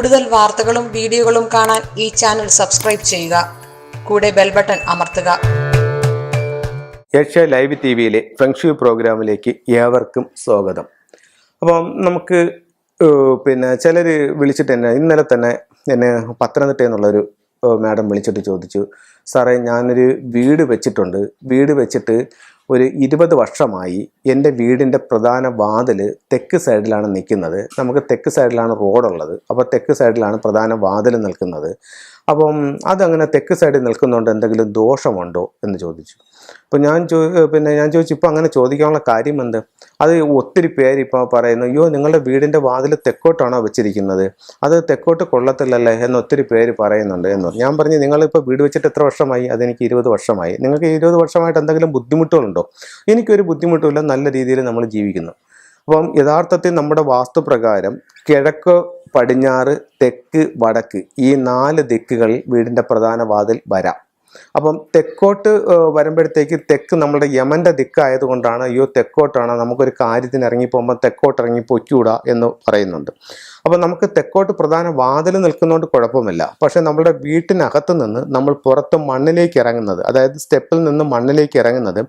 കൂടുതൽ വാർത്തകളും വീഡിയോകളും കാണാൻ ഈ ചാനൽ സബ്സ്ക്രൈബ് ചെയ്യുക. കൂടെ ബെൽ ബട്ടൺ അമർത്തുക. ഏഷ്യ ലൈവ് ടി വിയിലെ ഫെങ്ഷു പ്രോഗ്രാമിലേക്ക് ഏവർക്കും സ്വാഗതം. അപ്പം നമുക്ക് പിന്നെ ചിലർ വിളിച്ചിട്ട് എന്നെ ഇന്നലെ തന്നെ എന്നെ പത്തനംതിട്ട എന്നുള്ളൊരു മാഡം വിളിച്ചിട്ട് ചോദിച്ചു സാറേ ഞാനൊരു വീട് വെച്ചിട്ടുണ്ട്. വീട് വെച്ചിട്ട് ഒരു ഇരുപത് വർഷമായി എന്റെ വീടിന്റെ പ്രധാന വാതിൽ തെക്ക് സൈഡിലാണ് നിൽക്കുന്നത്. നമുക്ക് തെക്ക് സൈഡിലാണ് റോഡുള്ളത്. അപ്പോൾ തെക്ക് സൈഡിലാണ് പ്രധാന വാതിൽ നിൽക്കുന്നത്. അപ്പം അതങ്ങനെ തെക്ക് സൈഡിൽ നിൽക്കുന്നതുകൊണ്ട് എന്തെങ്കിലും ദോഷമുണ്ടോ എന്ന് ചോദിച്ചു. അപ്പോൾ ഞാൻ ചോ പിന്നെ ഞാൻ ചോദിച്ചു ഇപ്പോൾ അങ്ങനെ ചോദിക്കാനുള്ള കാര്യം എന്ത് അത് ഒത്തിരി പേര് ഇപ്പോൾ പറയുന്നു അയ്യോ നിങ്ങളുടെ വീടിന്റെ വാതിൽ തെക്കോട്ടാണോ വെച്ചിരിക്കുന്നത്? അത് തെക്കോട്ട് കൊള്ളത്തില്ലല്ലേ? എന്ന് ഒത്തിരി പേര് പറയുന്നുണ്ട് എന്ന്. ഞാൻ പറഞ്ഞു നിങ്ങളിപ്പോൾ വീട് വെച്ചിട്ട് എത്ര വർഷമായി? അതെനിക്ക് ഇരുപത് വർഷമായി. നിങ്ങൾക്ക് ഇരുപത് വർഷമായിട്ട് എന്തെങ്കിലും ബുദ്ധിമുട്ടുകളുണ്ടോ? എനിക്കൊരു ബുദ്ധിമുട്ടുമില്ല നല്ല രീതിയിൽ നമ്മൾ ജീവിക്കുന്നു. അപ്പം യഥാർത്ഥത്തിൽ നമ്മുടെ വാസ്തുപ്രകാരം കിഴക്ക് പടിഞ്ഞാറ് തെക്ക് വടക്ക് ഈ നാല് ദിക്കുകളിൽ വീടിന്റെ പ്രധാന വാതിൽ വരാം. അപ്പം തെക്കോട്ട് വരുമ്പോഴത്തേക്ക് തെക്ക് നമ്മുടെ യമന്റെ ദിക്കായതുകൊണ്ടാണ് അയ്യോ തെക്കോട്ടാണ് നമുക്കൊരു കാര്യത്തിന് ഇറങ്ങിപ്പോകുമ്പോൾ തെക്കോട്ട് ഇറങ്ങി പൊയ്ക്കൂടാ എന്ന് പറയുന്നുണ്ട്. അപ്പം നമുക്ക് തെക്കോട്ട് പ്രധാന വാതിൽ നിൽക്കുന്നതുകൊണ്ട് കുഴപ്പമില്ല. പക്ഷെ നമ്മുടെ വീട്ടിനകത്ത് നിന്ന് നമ്മൾ പുറത്ത് മണ്ണിലേക്ക് ഇറങ്ങുന്നത് അതായത് സ്റ്റെപ്പിൽ നിന്ന് മണ്ണിലേക്ക് ഇറങ്ങുന്നത്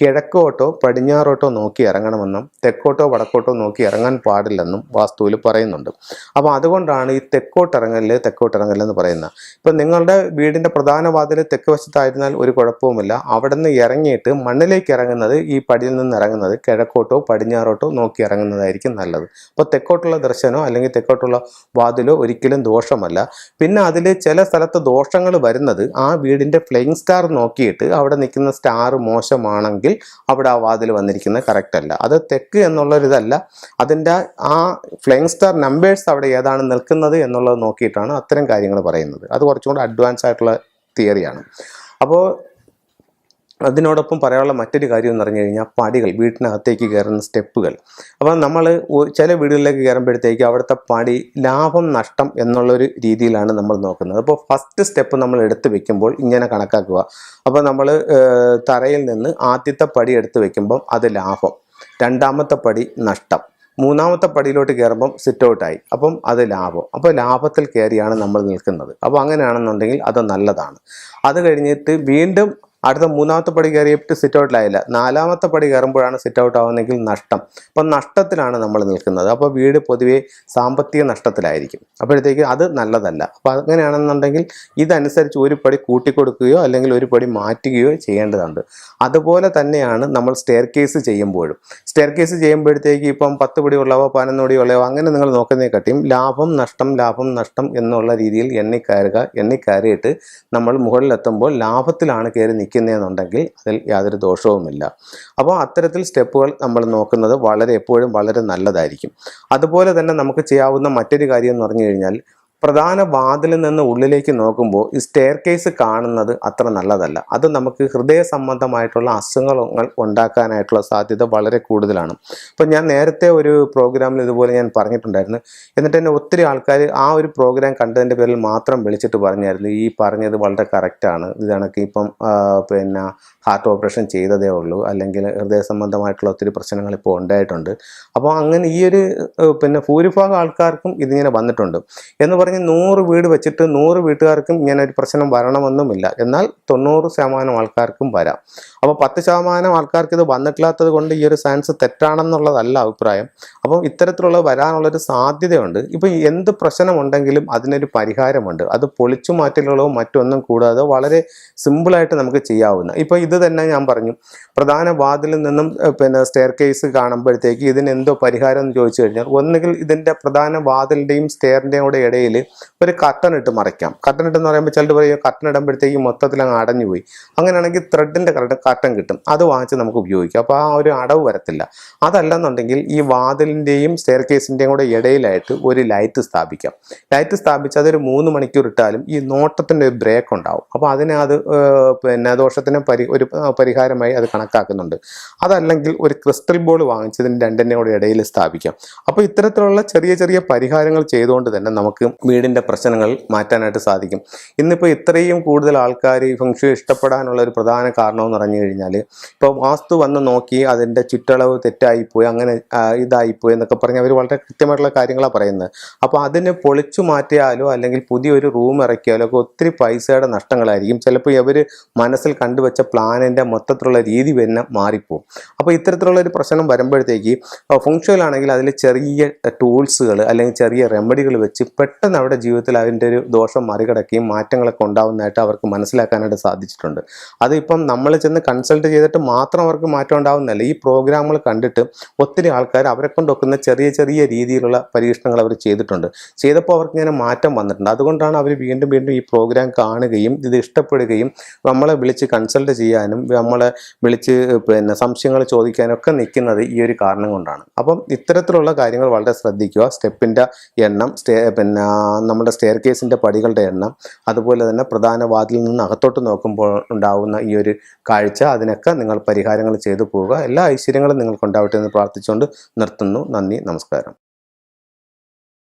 കിഴക്കോട്ടോ പടിഞ്ഞാറോട്ടോ നോക്കി ഇറങ്ങണമെന്നും തെക്കോട്ടോ വടക്കോട്ടോ നോക്കി ഇറങ്ങാൻ പാടില്ലെന്നും വാസ്തുവിൽ പറയുന്നുണ്ട്. അപ്പോൾ അതുകൊണ്ടാണ് ഈ തെക്കോട്ട് ഇറങ്ങൽ തെക്കോട്ട് ഇറങ്ങൽ എന്ന് പറയുന്നത്. ഇപ്പം നിങ്ങളുടെ വീടിന്റെ പ്രധാന വാതിൽ തെക്ക് വശത്തായിരുന്നാൽ ഒരു കുഴപ്പവുമില്ല. അവിടെ നിന്ന് ഇറങ്ങിയിട്ട് മണ്ണിലേക്ക് ഇറങ്ങുന്നത് ഈ പടിയിൽ നിന്ന് ഇറങ്ങുന്നത് കിഴക്കോട്ടോ പടിഞ്ഞാറോട്ടോ നോക്കി ഇറങ്ങുന്നതായിരിക്കും നല്ലത്. അപ്പോൾ തെക്കോട്ടുള്ള ദർശനോ അല്ലെങ്കിൽ തെക്കോട്ടുള്ള വാതിലോ ഒരിക്കലും ദോഷമല്ല. പിന്നെ അതിൽ ചില സ്ഥലത്ത് ദോഷങ്ങൾ വരുന്നത് ആ വീടിന്റെ ഫ്ലെയിങ് സ്റ്റാർ നോക്കിയിട്ട് അവിടെ നിൽക്കുന്ന സ്റ്റാർ മോശമാണെങ്കിൽ അവിടെ ആ വാതിൽ വന്നിരിക്കുന്നത് കറക്റ്റ് അല്ല. അത് തെക്ക് എന്നുള്ളൊരിതല്ല അതിന്റെ ആ ഫ്ലെയിങ് സ്റ്റാർ നമ്പേഴ്സ് അവിടെ ഏതാണ് നിൽക്കുന്നത് എന്നുള്ളത് നോക്കിയിട്ടാണ് അത്തരം കാര്യങ്ങൾ പറയുന്നത്. അത് കുറച്ചും കൂടെ അഡ്വാൻസ് ആയിട്ടുള്ള തിയറിയാണ് അപ്പോൾ അതിനോടൊപ്പം പറയാനുള്ള മറ്റൊരു കാര്യം എന്ന് പറഞ്ഞു കഴിഞ്ഞാൽ പടികൾ വീട്ടിനകത്തേക്ക് കയറുന്ന സ്റ്റെപ്പുകൾ. അപ്പം നമ്മൾ ചില വീടുകളിലേക്ക് കയറുമ്പോഴത്തേക്ക് അവിടുത്തെ പടി ലാഭം നഷ്ടം എന്നുള്ളൊരു രീതിയിലാണ് നമ്മൾ നോക്കുന്നത്. അപ്പോൾ ഫസ്റ്റ് സ്റ്റെപ്പ് നമ്മൾ എടുത്ത് വെക്കുമ്പോൾ ഇങ്ങനെ കണക്കാക്കുക. അപ്പോൾ നമ്മൾ തറയിൽ നിന്ന് ആദ്യത്തെ പടി എടുത്ത് വെക്കുമ്പം അത് ലാഭം രണ്ടാമത്തെ പടി നഷ്ടം മൂന്നാമത്തെ പടിയിലോട്ട് കയറുമ്പം സിറ്റ് ഔട്ടായി അപ്പം അത് ലാഭം. അപ്പോൾ ലാഭത്തിൽ കയറിയാണ് നമ്മൾ നിൽക്കുന്നത്. അപ്പോൾ അങ്ങനെയാണെന്നുണ്ടെങ്കിൽ അത് നല്ലതാണ്. അത് കഴിഞ്ഞിട്ട് വീണ്ടും അടുത്ത മൂന്നാമത്തെ പടി കയറിയിട്ട് സിറ്റ് ഔട്ടിലായില്ല നാലാമത്തെ പടി കയറുമ്പോഴാണ് സിറ്റ് ഔട്ട് ആവുന്നതെങ്കിൽ നഷ്ടം. അപ്പം നഷ്ടത്തിലാണ് നമ്മൾ നിൽക്കുന്നത്. അപ്പോൾ വീട് പൊതുവേ സാമ്പത്തിക നഷ്ടത്തിലായിരിക്കും. അപ്പോഴത്തേക്ക് അത് നല്ലതല്ല. അപ്പോൾ അങ്ങനെയാണെന്നുണ്ടെങ്കിൽ ഇതനുസരിച്ച് ഒരു പടി കൂട്ടിക്കൊടുക്കുകയോ അല്ലെങ്കിൽ ഒരു പടി മാറ്റുകയോ ചെയ്യേണ്ടതുണ്ട്. അതുപോലെ തന്നെയാണ് നമ്മൾ സ്റ്റെയർ കേസ് ചെയ്യുമ്പോഴും. സ്റ്റെയർ കേസ് ചെയ്യുമ്പോഴത്തേക്ക് ഇപ്പം പത്ത് പടി ഉള്ളവോ പതിനൊന്ന് പടി ഉള്ളവോ അങ്ങനെ നിങ്ങൾ നോക്കുന്നതിനെ കാട്ടിയും ലാഭം നഷ്ടം ലാഭം നഷ്ടം എന്നുള്ള രീതിയിൽ എണ്ണിക്കയറുക എണ്ണിക്കയറിയിട്ട് എണ്ണി കയറിയിട്ട് നമ്മൾ മുകളിലെത്തുമ്പോൾ ലാഭത്തിലാണ് കയറി നിൽക്കുന്നതെന്നുണ്ടെങ്കിൽ അതിൽ യാതൊരു ദോഷവുമില്ല. അപ്പോൾ അത്തരത്തിൽ സ്റ്റെപ്പുകൾ നമ്മൾ നോക്കുന്നത് വളരെ എപ്പോഴും വളരെ നല്ലതായിരിക്കും. അതുപോലെ തന്നെ നമുക്ക് ചെയ്യാവുന്ന മറ്റൊരു കാര്യം എന്ന് പറഞ്ഞു കഴിഞ്ഞാൽ പ്രധാന വാതിലിൽ നിന്ന് ഉള്ളിലേക്ക് നോക്കുമ്പോൾ ഈ സ്റ്റെയർ കേസ് കാണുന്നത് അത്ര നല്ലതല്ല. അത് നമുക്ക് ഹൃദയ സംബന്ധമായിട്ടുള്ള അസുഖങ്ങൾ ഉണ്ടാക്കാനായിട്ടുള്ള സാധ്യത വളരെ കൂടുതലാണ്. അപ്പം ഞാൻ നേരത്തെ ഒരു പ്രോഗ്രാമിൽ ഇതുപോലെ ഞാൻ പറഞ്ഞിട്ടുണ്ടായിരുന്നു. എന്നിട്ട് എന്നെ ഒത്തിരി ആൾക്കാർ ആ ഒരു പ്രോഗ്രാം കണ്ടതിന്റെ പേരിൽ മാത്രം വിളിച്ചിട്ട് പറഞ്ഞായിരുന്നു. ഈ പറഞ്ഞത് വളരെ കറക്റ്റാണ് ഇത് കണക്ക് ഇപ്പം പിന്നെ ഹാർട്ട് ഓപ്പറേഷൻ ചെയ്തതേ ഉള്ളൂ. അല്ലെങ്കിൽ ഹൃദയ സംബന്ധമായിട്ടുള്ള ഒത്തിരി പ്രശ്നങ്ങൾ ഇപ്പോൾ ഉണ്ടായിട്ടുണ്ട്. അപ്പോൾ അങ്ങനെ ഈ ഒരു പിന്നെ ഭൂരിഭാഗം ആൾക്കാർക്കും ഇതിങ്ങനെ വന്നിട്ടുണ്ട്. എന്ന് പറഞ്ഞ് നൂറ് വീട് വെച്ചിട്ട് നൂറ് വീട്ടുകാർക്കും ഇങ്ങനെ ഒരു പ്രശ്നം വരണമെന്നുമില്ല. എന്നാൽ തൊണ്ണൂറ് ശതമാനം ആൾക്കാർക്കും വരാം. അപ്പോൾ പത്ത് ശതമാനം ആൾക്കാർക്ക് ഇത് വന്നിട്ടില്ലാത്തത് കൊണ്ട് ഈ ഒരു സയൻസ് തെറ്റാണെന്നുള്ളതല്ല അഭിപ്രായം. അപ്പം ഇത്തരത്തിലുള്ള വരാനുള്ളൊരു സാധ്യതയുണ്ട്. ഇപ്പം എന്ത് പ്രശ്നമുണ്ടെങ്കിലും അതിനൊരു പരിഹാരമുണ്ട്. അത് പൊളിച്ചു മാറ്റലുകളോ മറ്റൊന്നും കൂടാതെ വളരെ സിമ്പിളായിട്ട് നമുക്ക് ചെയ്യാവുന്ന ഇപ്പോൾ ഇത് തന്നെ ഞാൻ പറഞ്ഞു. പ്രധാന വാതിലിൽ നിന്നും പിന്നെ സ്റ്റെയർ കേസ് കാണുമ്പോഴത്തേക്ക് ഇതിന് എന്തോ പരിഹാരം എന്ന് ചോദിച്ചു കഴിഞ്ഞാൽ ഒന്നുകിൽ ഇതിന്റെ പ്രധാന വാതിലിന്റെയും സ്റ്റെയറിന്റെയും കൂടെ ഇടയിൽ ഒരു കട്ടൺ ഇട്ട് മറയ്ക്കാം കട്ടൺ ഇട്ടെന്ന് പറയുമ്പോൾ ചിലർ പറയും കട്ടൺ ഇടുമ്പോഴത്തേക്ക് മൊത്തത്തിൽ അങ്ങ് അടഞ്ഞു പോയി. അങ്ങനെയാണെങ്കിൽ ത്രെഡിന്റെ കറക്റ്റ് കട്ടൺ കിട്ടും. അത് വാങ്ങിച്ച് നമുക്ക് ഉപയോഗിക്കാം. അപ്പോൾ ആ ഒരു അടവ് വരത്തില്ല. അതല്ലെന്നുണ്ടെങ്കിൽ ഈ വാതിലിന്റെയും സ്റ്റെയർ കേസിന്റെയും കൂടെ ഇടയിലായിട്ട് ഒരു ലൈറ്റ് സ്ഥാപിക്കാം. ലൈറ്റ് സ്ഥാപിച്ച് അതൊരു മൂന്ന് മണിക്കൂർ ഇട്ടാലും ഈ നോട്ടത്തിന്റെ ഒരു ബ്രേക്ക് ഉണ്ടാവും. അപ്പോൾ അതിനെ അത് പിന്നെ ദോഷത്തിന് പരി ഒരു പരിഹാരമായി അത് കണക്കാക്കുന്നുണ്ട്. അതല്ലെങ്കിൽ ഒരു ക്രിസ്റ്റൽ ബോൾ വാങ്ങിച്ചതിന് രണ്ടിന്റെ കൂടെ ഇടയിൽ സ്ഥാപിക്കാം. അപ്പോൾ ഇത്തരത്തിലുള്ള ചെറിയ ചെറിയ പരിഹാരങ്ങൾ ചെയ്തുകൊണ്ട് തന്നെ നമുക്ക് വീടിന്റെ പ്രശ്നങ്ങൾ മാറ്റാനായിട്ട് സാധിക്കും. ഇന്നിപ്പോൾ ഇത്രയും കൂടുതൽ ആൾക്കാർ ഈ ഫംഗ്ഷൻ ഇഷ്ടപ്പെടാനുള്ള ഒരു പ്രധാന കാരണമെന്ന് പറഞ്ഞു കഴിഞ്ഞാൽ ഇപ്പോൾ വാസ്തു വന്ന് നോക്കി അതിന്റെ ചുറ്റളവ് തെറ്റായിപ്പോയി അങ്ങനെ ഇതായിപ്പോയി എന്നൊക്കെ പറഞ്ഞ് അവർ വളരെ കൃത്യമായിട്ടുള്ള കാര്യങ്ങളാണ് പറയുന്നത്. അപ്പോൾ അതിനെ പൊളിച്ചു മാറ്റിയാലോ അല്ലെങ്കിൽ പുതിയൊരു റൂം ഇറക്കിയാലോ ഒക്കെ ഒത്തിരി പൈസയുടെ നഷ്ടങ്ങളായിരിക്കും. ചിലപ്പോൾ ഇവർ മനസ്സിൽ കണ്ടുവച്ച പ്ലാനിന്റെ മൊത്തത്തിലുള്ള രീതി തന്നെ മാറിപ്പോവും. അപ്പോൾ ഇത്തരത്തിലുള്ള ഒരു പ്രശ്നം വരുമ്പോഴത്തേക്ക് ഫംഗ്ഷനിലാണെങ്കിൽ അതിൽ ചെറിയ ടൂൾസുകൾ അല്ലെങ്കിൽ ചെറിയ റെമഡികൾ വെച്ച് പെട്ടെന്ന് അവരുടെ ജീവിതത്തിൽ അതിന്റെ ഒരു ദോഷം മറികടക്കുകയും മാറ്റങ്ങളൊക്കെ ഉണ്ടാവുന്നതായിട്ട് അവർക്ക് മനസ്സിലാക്കാനായിട്ട് സാധിച്ചിട്ടുണ്ട്. അതിപ്പം നമ്മൾ ചെന്ന് കൺസൾട്ട് ചെയ്തിട്ട് മാത്രം അവർക്ക് മാറ്റം ഉണ്ടാവുന്നതല്ല. ഈ പ്രോഗ്രാമുകൾ കണ്ടിട്ട് ഒത്തിരി ആൾക്കാർ അവരെ കൊണ്ടൊക്കുന്ന ചെറിയ ചെറിയ രീതിയിലുള്ള പരീക്ഷണങ്ങൾ അവർ ചെയ്തിട്ടുണ്ട്. ചെയ്തപ്പോൾ അവർക്ക് ഇങ്ങനെ മാറ്റം വന്നിട്ടുണ്ട്. അതുകൊണ്ടാണ് അവർ വീണ്ടും വീണ്ടും ഈ പ്രോഗ്രാം കാണുകയും ഇത് ഇഷ്ടപ്പെടുകയും നമ്മളെ വിളിച്ച് കൺസൾട്ട് ചെയ്യാനും നമ്മളെ വിളിച്ച് പിന്നെ സംശയങ്ങൾ ചോദിക്കാനും ഒക്കെ നിൽക്കുന്നത് ഈ ഒരു കാരണം കൊണ്ടാണ്. അപ്പം ഇത്തരത്തിലുള്ള കാര്യങ്ങൾ വളരെ ശ്രദ്ധിക്കുക. സ്റ്റെപ്പിന്റെ എണ്ണം സ്റ്റേ പിന്നെ നമ്മുടെ സ്റ്റെയർ കേസിന്റെ പടികളുടെ എണ്ണം അതുപോലെ തന്നെ പ്രധാന വാതിലിൽ നിന്ന് അകത്തോട്ട് നോക്കുമ്പോൾ ഉണ്ടാവുന്ന ഈ ഒരു കാഴ്ച അതിനൊക്കെ നിങ്ങൾ പരിഹാരങ്ങൾ ചെയ്തു പോവുക. എല്ലാ ഐശ്വര്യങ്ങളും നിങ്ങൾക്കുണ്ടാവട്ടെ എന്ന് പ്രാർത്ഥിച്ചുകൊണ്ട് നിർത്തുന്നു. നന്ദി നമസ്കാരം.